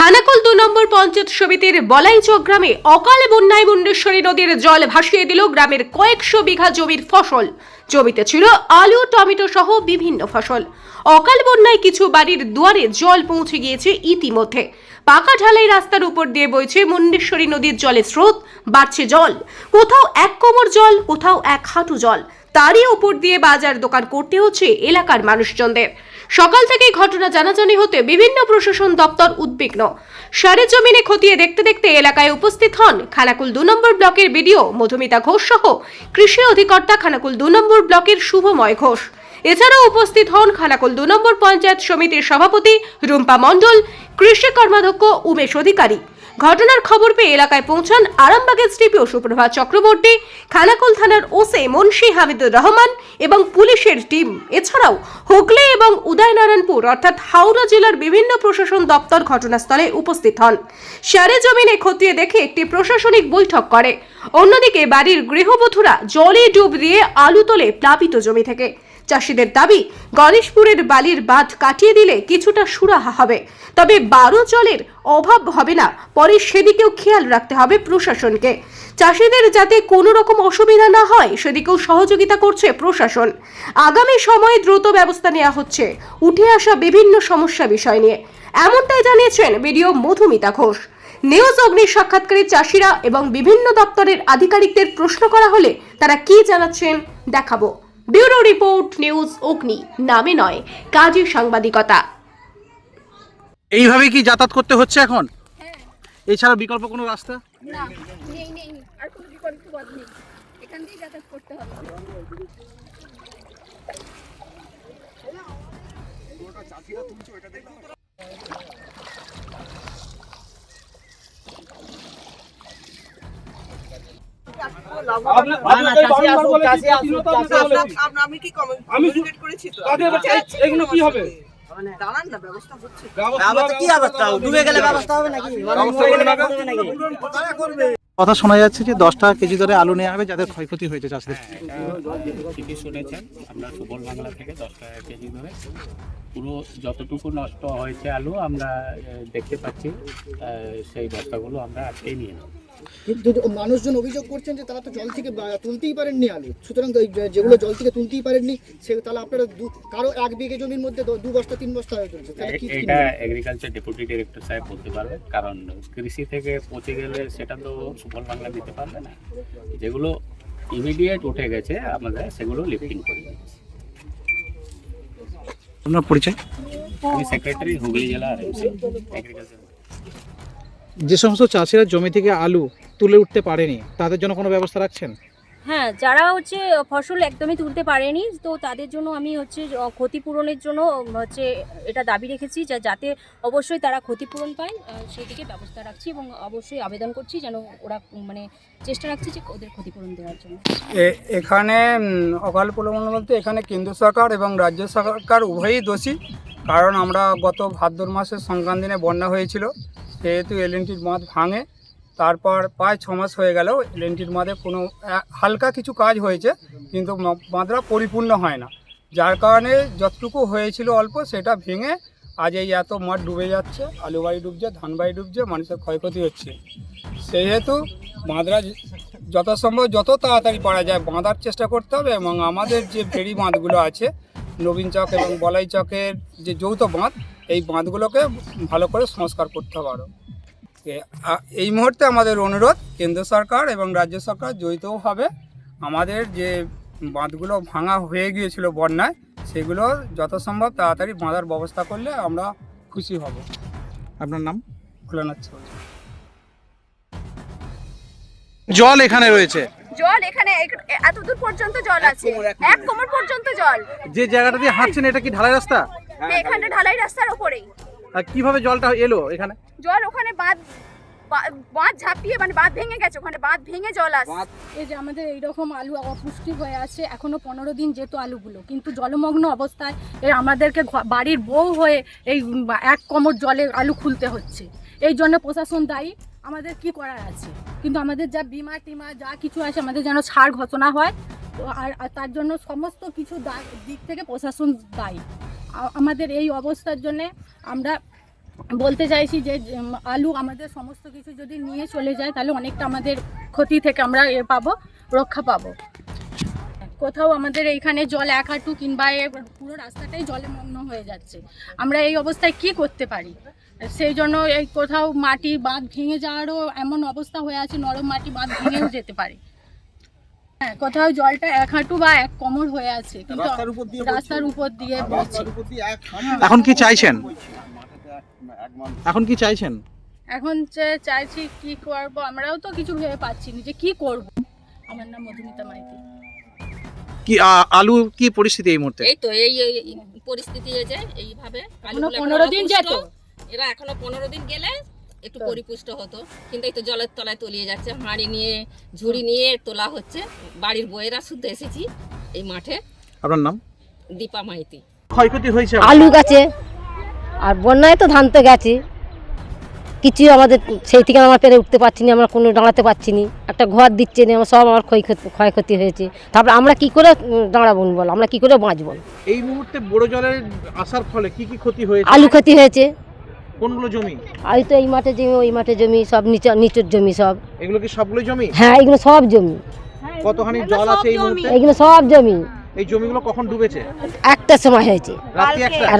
খানাকুল দু নম্বর পঞ্চায়েত সমিতির বলাইচক গ্রামে অকাল বন্যায় মুন্ডেশ্বরী নদীর জল ভাসিয়ে দিল গ্রামের কয়েকশো বিঘা জমির ফসল। জমিতে ছিল আলু, টমেটো সহ বিভিন্ন ফসল। অকাল বন্যায় কিছু বাড়ির দুয়ারে জল পৌঁছে গিয়েছে ইতিমধ্যে। পাকা ঢালাই রাস্তার উপর দিয়ে বইছে মুন্ডেশ্বরী নদীর জলের স্রোত, বাড়ছে জল। কোথাও এক কোমর জল, কোথাও এক হাঁটু জল। তারই উপর দিয়ে বাজার দোকান করতে হচ্ছে এলাকার মানুষজনদের। সকাল থেকেই ঘটনা জানাজানি হতে বিভিন্ন প্রশাসন দপ্তর উদ্বিগ্ন। সারে জমিনে খতিয়ে দেখতে দেখতে এলাকায় উপস্থিত হন খানাকুল দু নম্বর ব্লকের বিডিও মধুমিতা ঘোষ সহ কৃষি অধিকর্তা খানাকুল দু নম্বর ব্লকের শুভময় ঘোষ। এছাড়াও উপস্থিত হন খানাকুল দু নম্বর পঞ্চায়েত সমিতির সভাপতি রুম্পা মণ্ডল, কৃষি কর্মাধ্যক্ষ উমেশ অধিকারী। ঘটনার খবর পেয়ে এলাকায় পৌঁছান আরামবাগের স্টিপিও সুপ্রভাত চক্রবর্তী, খানাকুল থানার ওসে মুন্সি হামিদুর রহমান এবং পুলিশের টিম। এছাড়াও হুগলি এবং উদয়নারায়ণপুর অর্থাৎ হাওড়া জেলার বিভিন্ন প্রশাসন দপ্তর ঘটনাস্থলে উপস্থিত হন। সারে জমিনে খতিয়ে দেখে একটি প্রশাসনিক বৈঠক করে। অন্যদিকে বাড়ির গৃহবধূরা জলে ডুব দিয়ে আলু তোলে প্লাবিত জমি থেকে। চাষিদের দাবি, গণেশপুরের বালির বাঁধ কাটিয়ে দিলে কিছুটা সুরাহা হবে। তবে বারো জলের অভাব হবে না, পরে সেদিকেও খেয়াল রাখতে হবে প্রশাসনকে। চাষিদের যাতে কোনো রকম অসুবিধা না হয়, সেদিকেও সহযোগিতা করছে প্রশাসন। আগামী সময়ে দ্রুত ব্যবস্থা নেওয়া হচ্ছে, উঠে আসা বিভিন্ন সমস্যা বিষয় নিয়ে। এমনটাই জানিয়েছেন বিডিও মধুমিতা ঘোষ। নিউজ অগ্নির সাক্ষাৎকারী চাষিরা এবং বিভিন্ন দপ্তরের আধিকারিকদের প্রশ্ন করা হলে তারা কি জানাচ্ছেন দেখাবো। ব্যুরো রিপোর্ট নিউজ অগ্নি নামে নয় কাজী সাংবাদিকতা। এইভাবে কি যাতায়াত করতে হচ্ছে এখন? এছাড়া বিকল্প কোনো রাস্তা? না নেই নেই। আর কোনো বিকল্প পথ নেই। এখান দিয়েই যাতায়াত করতে হবে। আমি কি কমিউনিকেট করেছি তো? এগুলো কি হবে? দাঁড়ান না ব্যবস্থা হচ্ছে কি অবস্থা ডুবে গেলে ব্যবস্থা হবে নাকি? কথা শোনা যাচ্ছে যে দশ টাকা কেজি দরে আলু নেওয়া হবে যাদের ক্ষয়ক্ষতি হয়েছে চাষিদের ঠিকই শুনেছেন আমরা সুবল বাংলা থেকে দশ টাকা কেজি ধরে পুরো যতটুকু নষ্ট হয়েছে আলু আমরা দেখতে পাচ্ছি সেই বস্তাগুলো আমরা আজকেই নিয়ে নেব। কিন্তু মানুষজন অভিযোগ করছেন যে তারা তো জল থেকে বা- তুলতেই পারেননি আলু সুতরাং যেগুলো জল থেকে তুলতেই পারেননি সে তাহলে আপনারা কারও এক বিঘে জমির মধ্যে দু বস্তা তিন বস্তা হয়ে চলছে তাহলে কি কি এটা এগ্রিকালচার ডেপুটি ডিরেক্টর সাহেব বলতে পারবে কারণ কৃষি থেকে পচে গেলে সেটা তো সুফল বাংলা দিতে পারবে না। যেগুলো ইমিডিয়েট উঠে গেছে আমাদের সেগুলো লিফটিং করে দিচ্ছি আপনার পরিচয়? আমি সেক্রেটারি হুগলি জেলা আর এগ্রিকালচার যে সমস্ত চাষিরা জমি থেকে আলু তুলে উঠতে পারেনি তাদের জন্য কোনো ব্যবস্থা রাখছেন? হ্যাঁ যারা হচ্ছে ফসল একদমই তুলতে পারেনি তো তাদের জন্য আমি হচ্ছে ক্ষতিপূরণের জন্য হচ্ছে এটা দাবি রেখেছি যা যাতে অবশ্যই তারা ক্ষতিপূরণ পায় সেদিকে ব্যবস্থা রাখছি এবং অবশ্যই আবেদন করছি যেন ওরা মানে চেষ্টা রাখছি যে ওদের ক্ষতিপূরণ দেওয়ার জন্য। এ- এখানে অকাল প্রলোভন বলতে এখানে কেন্দ্র সরকার এবং রাজ্য সরকার উভয়ই দোষী কারণ আমরা গত ভাদ্র মাসের সংক্রান্ত দিনে বন্যা হয়েছিল। সেহেতু এলএনটির বাঁধ ভাঙে, তারপর প্রায় ছ মাস হয়ে গেল এলএনটির বাঁধে কোনো হালকা কিছু কাজ হয়েছে, কিন্তু বাঁধটা পরিপূর্ণ হয় না। যার কারণে যতটুকু হয়েছিল অল্প, সেটা ভেঙে আজ এই এত মাঠ ডুবে যাচ্ছে আলু বাড়ি ডুবছে ধান বাড়ি ডুবছে, মানুষের ক্ষয়ক্ষতি হচ্ছে। সেহেতু বাঁধরা যথাসম্ভব যত তাড়াতাড়ি পারা যায়, বাঁধার চেষ্টা করতে হবে এবং আমাদের যে ফেরি বাঁধগুলো আছে, নবীন চক এবং বলাই চকের যে যৌথ বাঁধ এই বাঁধগুলোকে ভালো করে সংস্কার করতে হবে আরও এই মুহূর্তে আমাদের অনুরোধ কেন্দ্র সরকার এবং রাজ্য সরকার জড়িতভাবে আমাদের যে বাঁধগুলো ভাঙা হয়ে গিয়েছিল বন্যায় সেগুলো যথাসম্ভব তাড়াতাড়ি বাঁধার ব্যবস্থা করলে আমরা খুশি হব। আপনার নাম? ভোলানাথ চৌধুরী। জল এখানে রয়েছে। জল এখানে এত দূর পর্যন্ত জল আছে। এক কোমর পর্যন্ত জল। যে জায়গাটা দিয়ে হাঁটছেন এটা কি ঢালাই রাস্তা? এখানটা ঢালাই রাস্তার ওপরেই। আর কীভাবে জলটা এলো এখানে? জল ওখানে বাঁধ বা- বাঁধ ঝাঁপিয়ে মানে বাঁধ ভেঙে গেছে ওখানে বাঁধ ভেঙে জল আসছে এই যে আমাদের এইরকম আলু অপুষ্টি হয়ে আছে এখনও পনেরো দিন যেত আলুগুলো। কিন্তু জলমগ্ন অবস্থায় এই আমাদেরকে বাড়ির বউ হয়ে এই এক কোমর জলে আলু খুলতে হচ্ছে। এই জন্য প্রশাসন দায়ী। আমাদের কি করার আছে? কিন্তু আমাদের যা বিমা টিমা যা কিছু আছে, আমাদের যেন ছাড় ঘোষণা হয়, তো আর তার জন্য সমস্ত কিছু দিক থেকে প্রশাসন দায়ী। আমাদের এই অবস্থার জন্যে আমরা বলতে চাইছি যে আলু আমাদের সমস্ত কিছু যদি নিয়ে চলে যায়, তাহলে অনেকটা আমাদের ক্ষতি থেকে আমরা এ পাবো, রক্ষা পাবো। কোথাও আমাদের এইখানে জল এক হাঁটু কিংবা পুরো রাস্তাটাই জলে মগ্ন হয়ে যাচ্ছে। আমরা এই অবস্থায় কি করতে পারি? সেই জন্য এই কোথাও মাটি বাঁধ ভেঙে যাওয়ারও এমন অবস্থা হয়ে আছে নরম মাটি বাঁধ ভেঙেও যেতে পারে। হ্যাঁ কোথাও জলটা এক হাঁটু বা এক কোমর হয়ে আছে কিন্তু রাস্তার উপর দিয়ে বইছে। এখন কি চাইছেন? এখন কি চাইছেন? এখন যে চাইছি কি করব আমরাও তো কিছু ভেবে পাচ্ছি না যে কি করব। আমার নাম মধুমিতা মাইতি। কি আ- আলুর কি পরিস্থিতি এই মুহূর্তে? এই তো এই পরিস্থিতি এই যে এইভাবে এখনও আলুগুলো পনেরো দিন যেত? এরা এখনও পনেরো দিন গেলে একটু পরিপুষ্ট হতো। কিন্তু এই তো জলের তলায় তলিয়ে যাচ্ছে হাঁড়ি নিয়ে ঝুড়ি নিয়ে তোলা হচ্ছে। বাড়ির বইয়েরা শুদ্ধ এসেছি এই মাঠে। আপনার নাম? দীপা মাইতি। ক্ষয়ক্ষতি হয়েছে আলু গাছে। আর বন্যায় তো ধান তো গেছে। কিছু আমাদের সেই থেকে আমরা পেরে উঠতে পারছি না আমরা কোনো দাঁড়াতে পারছি না একটা ঘর দিচ্ছে না আমার সব আমার ক্ষয়ক্ষতি ক্ষয়ক্ষতি হয়েছে। তারপরে আমরা কি করে দাঁড়াবো বল? আমরা কি করে বাঁচবো? এই মুহূর্তে বড় জলের আসার ফলে কি কি ক্ষতি হয়েছে? আলু ক্ষতি হয়েছে। কোনগুলো জমি? আলু তো এই মাঠে জমি ওই মাঠে জমি সব নিচে নিচের জমি সব। এগুলো কি সবগুলো জমি? হ্যাঁ এগুলো সব জমি। কতখানি জল আছে এই মুহূর্তে? এগুলো সব জমি। এই জমিগুলো কখন ডুবেছে? একটা সময় হয়েছে।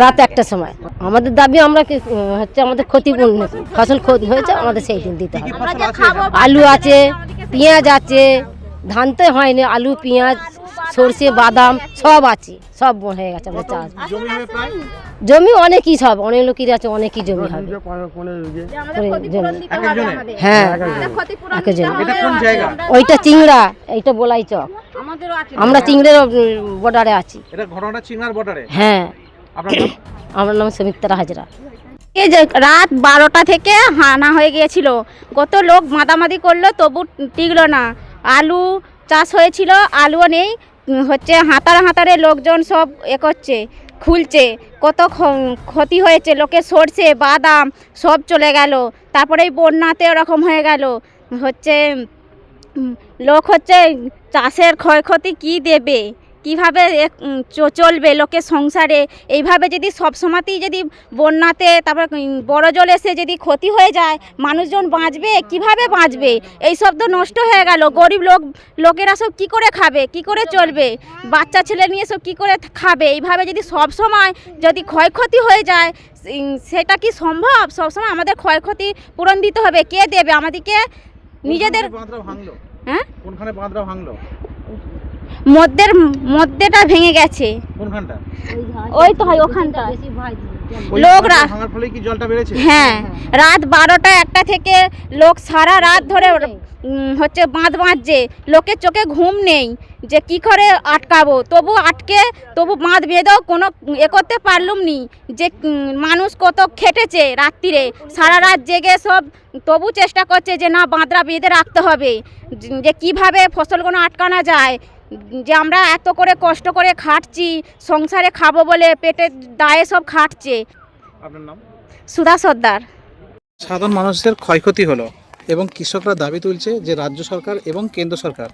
রাত একটা সময়। আমাদের দাবি আমরা কি হচ্ছে আমাদের ক্ষতিপূর্ণ ফসল ক্ষতি হয়েছে আমাদের সেই দিন দিতে হবে? আলু আছে পেঁয়াজ আছে। ধান তো হয়নি আলু পেঁয়াজ। সর্ষে বাদাম সব আছে সব হয়ে গেছে আমাদের চাষ। জমি অনেকই সব অনেক লোকের আছে অনেকই জমি হবে। একজনে হ্যাঁ। একে জমি এটা কোন জায়গা? ওইটা চিংড়া এইটা বলাই চক। আমরা চিংড়ের বর্ডারে আছি। এটা ঘটনাটা চিংড়ার বর্ডারে? হ্যাঁ। আমার নাম সুমিত্রা হাজরা। এই যে রাত বারোটা থেকে হানা হয়ে গিয়েছিল। কত লোক মাদামাদি করল তবু টিকলো না। আলু চাষ হয়েছিল আলুও নেই। হচ্ছে হাতার হাতারে লোকজন সব এ করছে, খুলছে, কত ক্ষতি হয়েছে, লোকে সর্ষে বাদাম সব চলে গেল, তারপরে এই বন্যাতে ওরকম হয়ে গেল, হচ্ছে লোক হচ্ছে চাষের ক্ষয়ক্ষতি কি দেবে? কীভাবে চলবে লোকের সংসারে? এইভাবে যদি সব সময়তেই যদি বন্যাতে তারপর বড় জল এসে যদি ক্ষতি হয়ে যায় মানুষজন বাঁচবে? কীভাবে বাঁচবে? এই সব তো নষ্ট হয়ে গেল। গরিব লোক লোকেরা সব কি করে খাবে? কি করে চলবে? বাচ্চা ছেলে নিয়ে সব কি করে খাবে? এইভাবে যদি সব সময় যদি ক্ষয়ক্ষতি হয়ে যায় সেটা কি সম্ভব? সবসময় আমাদের ক্ষয়ক্ষতি পূরণ দিতে হবে। কে দেবে? আমাদেরকে নিজেদের হ্যাঁ? কোনখানে বাঁধরা ভাঙলো? মধ্যের মধ্যেটা ভেঙে গেছে। কোনখানটা? ওই তো হয় ওখানটা। লোকরা- ভাঙার ফলে কি জলটা বেড়েছে? হ্যাঁ রাত বারোটা একটা থেকে লোক সারা রাত ধরে হচ্ছে বাঁধ বাঁধছে। লোকের চোখে ঘুম নেই যে কি করে আটকাবো। তবু আটকে তবু বাঁধ বেঁধেও কোনো এ করতে পারলুম নি যে মানুষ কত খেটেছে রাত্রিরে সারা রাত জেগে সব তবু চেষ্টা করছে যে না বাঁধরা বেঁধে রাখতে হবে। যে- যে কীভাবে ফসলগুলো আটকানো যায়। যে আমরা এত করে কষ্ট করে খাটছি সংসারে খাব বলে পেটের দায়ে সব খাটছে। আপনার নাম? সুধা সর্দার। সাধারণ মানুষদের ক্ষয়ক্ষতি হলো এবং কৃষকরা দাবি তুলছে যে রাজ্য সরকার এবং কেন্দ্র সরকার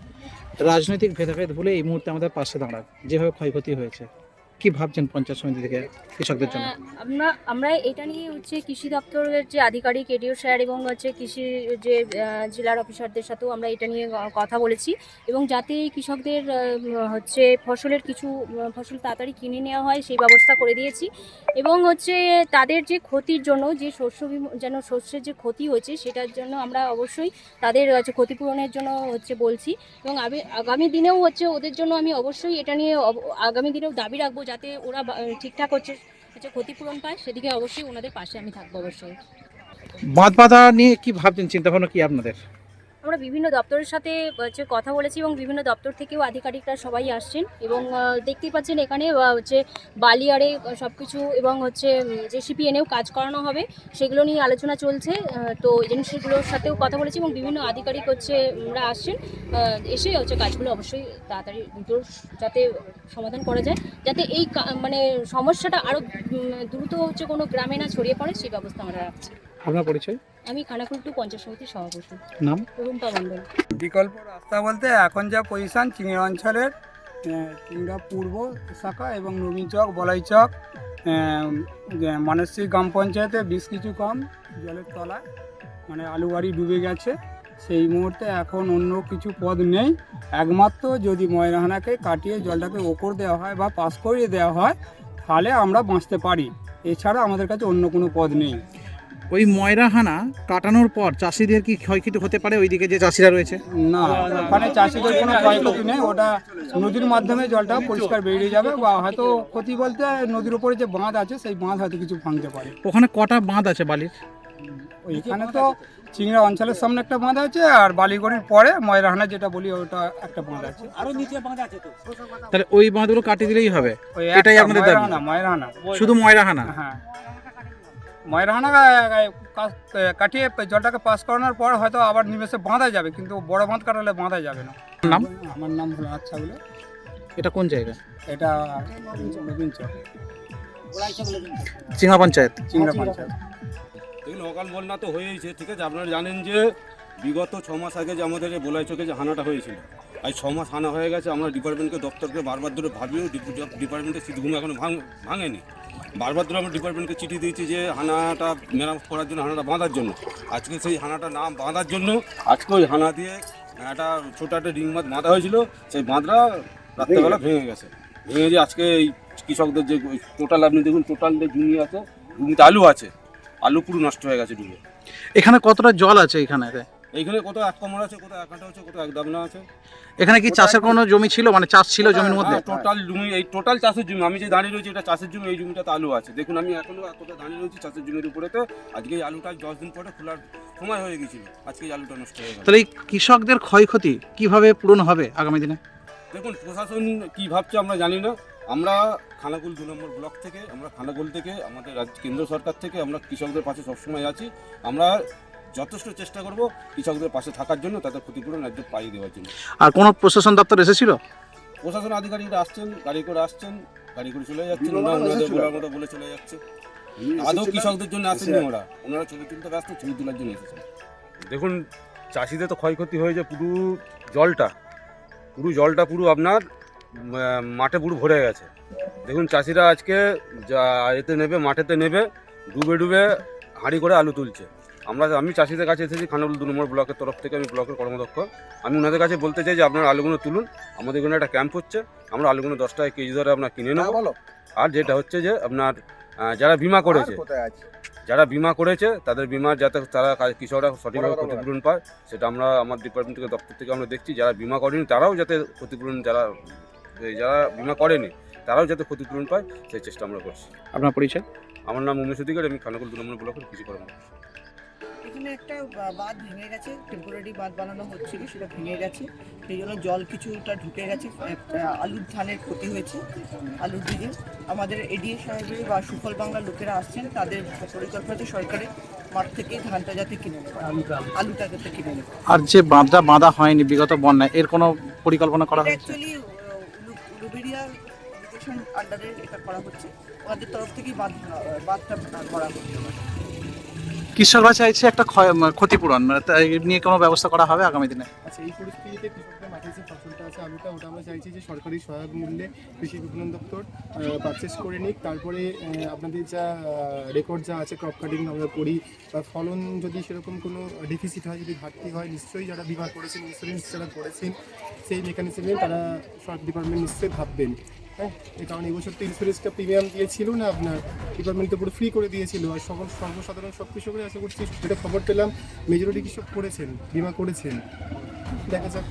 রাজনৈতিক ভেদাভেদ ভুলে এই মুহূর্তে আমাদের পাশে দাঁড়াক যেভাবে ক্ষয়ক্ষতি হয়েছে। কি ভাবছেন পঞ্চায়েত সমিতি থেকে কৃষকদের জন্য? হ্যাঁ, আমরা আমরা এটা নিয়ে হচ্ছে কৃষি দপ্তরের যে আধিকারিক এডিও স্যার এবং হচ্ছে কৃষি যে জেলার অফিসারদের সাথেও আমরা এটা নিয়ে কথা বলেছি। এবং যাতে কৃষকদের হচ্ছে ফসলের কিছু ফসল তাড়াতাড়ি কিনে নেওয়া হয় সেই ব্যবস্থা করে দিয়েছি। এবং হচ্ছে তাদের যে ক্ষতির জন্য যে শস্য যেন শস্যের যে ক্ষতি হয়েছে সেটার জন্য আমরা অবশ্যই তাদের হচ্ছে ক্ষতিপূরণের জন্য হচ্ছে বলছি। এবং আগামী দিনেও হচ্ছে ওদের জন্য আমি অবশ্যই এটা নিয়ে আগামী দিনেও দাবি রাখব যাতে ওরা ঠিকঠাক হচ্ছে হচ্ছে ক্ষতিপূরণ পায়, সেদিকে অবশ্যই ওনাদের পাশে আমি থাকব অবশ্যই। বাঁধ বাঁধা নিয়ে কি ভাবছেন? চিন্তা ভাবনা কি আপনাদের? আমরা বিভিন্ন দপ্তরের সাথে হচ্ছে কথা বলেছি এবং বিভিন্ন দপ্তর থেকেও আধিকারিকরা সবাই আসছেন এবং দেখতেই পাচ্ছেন এখানে হচ্ছে বালিয়ারে সব কিছু এবং হচ্ছে জেসিপি এনেও কাজ করানো হবে, সেগুলো নিয়ে আলোচনা চলছে। তো এজেন্সিগুলোর সাথেও কথা বলেছি এবং বিভিন্ন আধিকারিক হচ্ছে ওরা আসছেন এসে হচ্ছে কাজগুলো অবশ্যই তাড়াতাড়ি দ্রুত যাতে সমাধান করা যায়, যাতে এই মানে সমস্যাটা আরও দ্রুত হচ্ছে কোনো গ্রামে না ছড়িয়ে পড়ে, সেই ব্যবস্থা আমরা রাখছি। আপনার পরিচয়? আমি খানাকুল টু পঞ্চায়েত সমিতির সভাপতি। নাম? রুম্পা মণ্ডল। বিকল্প রাস্তা বলতে এখন যা পজিশন চিংড়া অঞ্চলের চিংড়া পূর্ব শাখা এবং নবীন চক বলাই চক মানসিক গ্রাম পঞ্চায়েতে বেশ কিছু কম জলের তলায় মানে আলু বাড়ি ডুবে গেছে। সেই মুহূর্তে এখন অন্য কিছু পদ নেই। একমাত্র যদি ময়রাহানাকে কাটিয়ে জলটাকে ওপর দেওয়া হয় বা পাস করিয়ে দেওয়া হয় তাহলে আমরা বাঁচতে পারি। এছাড়া আমাদের কাছে অন্য কোনো পদ নেই। ওই ময়রাহানা কাটানোর পর চাষিদের কি ক্ষয়ক্ষতি হতে পারে? ওইদিকে যে চাষিরা রয়েছে? না ওখানে চাষিদের কোনো ক্ষয়ক্ষতি নেই। ওটা নদীর মাধ্যমে জলটা পরিষ্কার বেরিয়ে যাবে বা হয়তো ক্ষতি বলতে নদীর উপরে যে বাঁধ আছে সেই বাঁধ হয়তো কিছু ভাঙতে পারে। ওখানে কটা বাঁধ আছে বালির? ওইখানে তো চিংড়া অঞ্চলের সামনে একটা বাঁধ আছে আর বালিগড়ির পরে ময়রাহানা যেটা বলি ওটা একটা বাঁধ আছে। আরও নিচে বাঁধ আছে তো। তাহলে ওই বাঁধগুলো কাটিয়ে দিলেই হবে? এটাই আপনাদের দাবি? ময়রাহানা শুধু ময়রাহানা হ্যাঁ। ময়রাহানা কাজ- কাটিয়ে জলটাকে পাস করানোর পর হয়তো আবার নিমেষে বাঁধা যাবে কিন্তু বড় বাঁধ কাটালে বাঁধা যাবে না নাম আমার নাম হলো আচ্ছা বলে এটা কোন জায়গা? এটা নবীন পঞ্চায়েত। চিংড়া পঞ্চায়েত। দেখুন অকাল বন্যা তো হয়েইছে ঠিক আছে? আপনারা জানেন যে বিগত ছ মাস আগে যে আমাদের এই বোলাই চকে যে হানাটা হয়েছিল আজ ছ মাস হানা হয়ে গেছে আমরা ডিপার্টমেন্টকে দপ্তরকে বারবার ধরে ভাবিও ডিপার্টমেন্টের সিটগুলো এখনও ভাঙ ভাঙেনি। বারবার ধরে আমরা ডিপার্টমেন্টকে চিঠি দিয়েছি যে হানাটা মেরামত করার জন্য হানাটা বাঁধার জন্য। আজকে সেই হানাটা না বাঁধার জন্য আজকে ওই হানা দিয়ে একটা ছোটো একটা রিং বাঁধ বাঁধা হয়েছিল সেই বাঁধটা রাত্রেবেলা ভেঙে গেছে। ভেঙে যে আজকে এই কৃষকদের যে টোটাল আপনি দেখুন টোটাল যে জমি আছে জমিতে আলু আছে আলু পুরো নষ্ট হয়ে গেছে ডুবে। এখানে কতটা জল আছে এখানে? এইখানে কত এক কমর আছে কত এক কাঁটা আছে কত এক দাবনা আছে? এখানে কি চাষের কোনো জমি ছিল? মানে চাষ ছিল জমির মধ্যে? টোটাল জমি এই টোটাল চাষের জমি আমি যে দাঁড়িয়ে রয়েছি এটা চাষের জমি এই জমিটাতে আলু আছে। দেখুন আমি এখনও এতটা দাঁড়িয়ে রয়েছি চাষের জমির উপরেতে। আজকে এই আলুটা দশ দিন পরে খোলার সময় হয়ে গেছিল। আজকে এই আলুটা নষ্ট হয়ে গেল। তাহলে এই কৃষকদের ক্ষয়ক্ষতি কীভাবে পূরণ হবে আগামী দিনে? দেখুন প্রশাসন কি ভাবছে আমরা জানি না। আমরা খানাকুল দু নম্বর ব্লক থেকে আমরা খানাকুল থেকে আমাদের রাজ্য কেন্দ্র সরকার থেকে আমরা কৃষকদের পাশে সবসময় আছি। আমরা যথেষ্ট চেষ্টা করব কৃষকদের পাশে থাকার জন্য তাদের ক্ষতিপূরণ ন্যায্য পাই দেওয়ার জন্য। আর কোনো প্রশাসন দপ্তর এসেছিল? প্রশাসন আধিকারিকরা আসছেন গাড়ি করে আসছেন গাড়ি করে চলে যাচ্ছেন ওনারা বলে চলে যাচ্ছে। আদৌ কৃষকদের জন্য আসেননি ওরা। ওনারা ছবি তুলতে ব্যস্ত ছবি তোলার জন্য এসেছেন। দেখুন চাষিদের তো ক্ষয়ক্ষতি হয়েছে পুরো জলটা। পুরো জলটা পুরো আপনার মাঠে পুরো ভরে গেছে। দেখুন চাষিরা আজকে যা এতে নেবে মাঠেতে নেবে ডুবে ডুবে হাঁড়ি করে আলু তুলছে। আমরা আমি চাষিদের কাছে এসেছি খানাকুল দু নম্বর ব্লকের তরফ থেকে আমি ব্লকের কর্মদক্ষ। আমি ওনাদের কাছে বলতে চাই যে আপনার আলুগুলো তুলুন আমাদের এখানে একটা ক্যাম্প হচ্ছে আমরা আলুগুলো দশ টাকা কেজি ধরে আপনার কিনে নেব। আর যেটা হচ্ছে যে আপনার যারা বিমা করেছে যারা বিমা করেছে তাদের বিমা যাতে তারা কৃষকরা সঠিকভাবে ক্ষতিপূরণ পায় সেটা আমরা আমার ডিপার্টমেন্ট থেকে দপ্তর থেকে আমরা দেখছি। যারা বিমা করেনি তারাও যাতে ক্ষতিপূরণ যারা যারা বিমা করেনি তারাও যাতে ক্ষতিপূরণ পায় সেই চেষ্টা আমরা করছি। আপনার পরিচয়? আমার নাম উমেশ অধিকার আমি খানাকুল দু নম্বর ব্লকের কৃষি কর্ম এখানে একটা বাঁধ ভেঙে গেছে। টেম্পোরারি বাঁধ বানানো হচ্ছিল সেটা ভেঙে গেছে। সেই জন্য জল কিছুটা ঢুকে গেছে। আলুর ধানের ক্ষতি হয়েছে আলুর দিকে। আমাদের এডিএ সাহেবের বা সুফল বাংলার লোকেরা আসছেন তাদের পরিকল্পনাতে সরকারের মাঠ থেকে ধানটা যাতে কিনে নেবে আলুটা। যাতে কিনে নেবে আর যে বাঁধটা বাঁধা হয়নি বিগত বন্যায় এর কোনো পরিকল্পনা করা হয়েছে? লুবেরিয়া ইরিগেশন আন্ডারে এটা করা হচ্ছে। ওনাদের তরফ থেকেই বাঁধ বাঁধটা করা হচ্ছে। কৃষকরা চাইছে একটা ক্ষতিপূরণ মানে নিয়ে কোনো ব্যবস্থা করা হবে আগামী দিনে? আচ্ছা এই পরিস্থিতিতে কৃষকদের মাঠে যে ফসলটা আছে, আলুটা ওটা আমরা চাইছি যে সরকারি সহায়ক মূল্যে কৃষি বিপণন দপ্তর পারচেস করে নিক। তারপরে আপনাদের যা রেকর্ড যা আছে ক্রপ কাটিং আমরা করি। বা ফলন যদি সেরকম কোনো ডেফিসিট হয়, যদি ঘাটতি হয়, নিশ্চয়ই যারা বিমা করেছেন ইন্স্যুরেন্স যারা করেছেন, সেই মেকানিজমে তারা সব ডিপার্টমেন্ট নিশ্চয়ই ভাববেন। হ্যাঁ এই কারণ এবছর তো ইন্স্যুরেন্সটা প্রিমিয়াম দিয়েছিল না আপনার ডিপার্টমেন্ট তো পুরো ফ্রি করে দিয়েছিল। আর সকল সর্বসাধারণ সব কৃষকরা আশা করছি, যেটা খবর পেলাম মেজরিটি কৃষক করেছেন, বিমা করেছেন। দেখা যাক।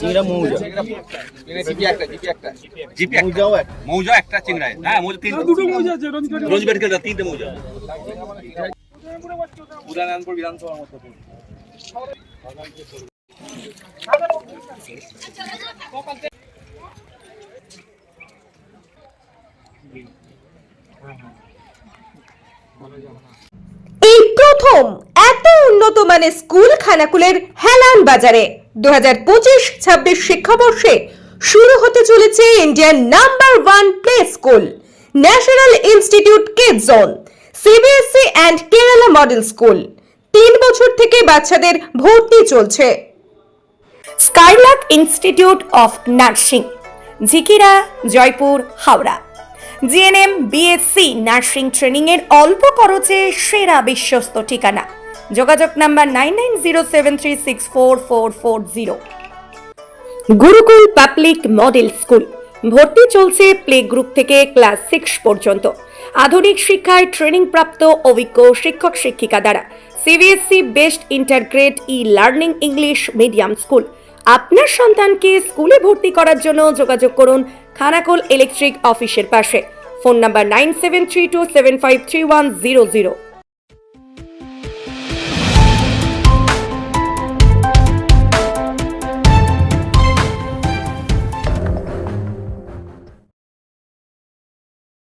চিংড়া মৌজা। মৌজা একটা চিংড়ায় হ্যাঁ মৌজা তিন দুটো মৌজা আছে রঞ্জবের খেলতে তিনটে মৌজা এই প্রথম এত উন্নত মানের স্কুল খানাকুলের হেলান বাজারে। দু হাজার পঁচিশ ছাব্বিশ শিক্ষাবর্ষে শুরু হতে চলেছে Indian number one play school national institute kid zone CBSE and Kerala model school তিন বছর থেকে বাচ্চাদের ভর্তি চলছে। Skylark institute of nursing Jhikira, Jaipur, Howrah. GNM BSc nursing training এর অল্প খরচে সেরা বিশ্বস্ত ঠিকানা। যোগাযোগ number nine Gurukul public model school. ভর্তি চলছে প্লে গ্রুপ থেকে ক্লাস সিক্স পর্যন্ত। আধুনিক শিক্ষায় ট্রেনিং প্রাপ্ত অভিজ্ঞ শিক্ষক শিক্ষিকা দ্বারা CBSE best integrated e learning English medium school. আপনার সন্তানকে স্কুলে ভর্তি করার জন্য যোগাযোগ করুন খানাকুল ইলেকট্রিক অফিসের পাশে। Phone number nine seven three two seven five three one zero zero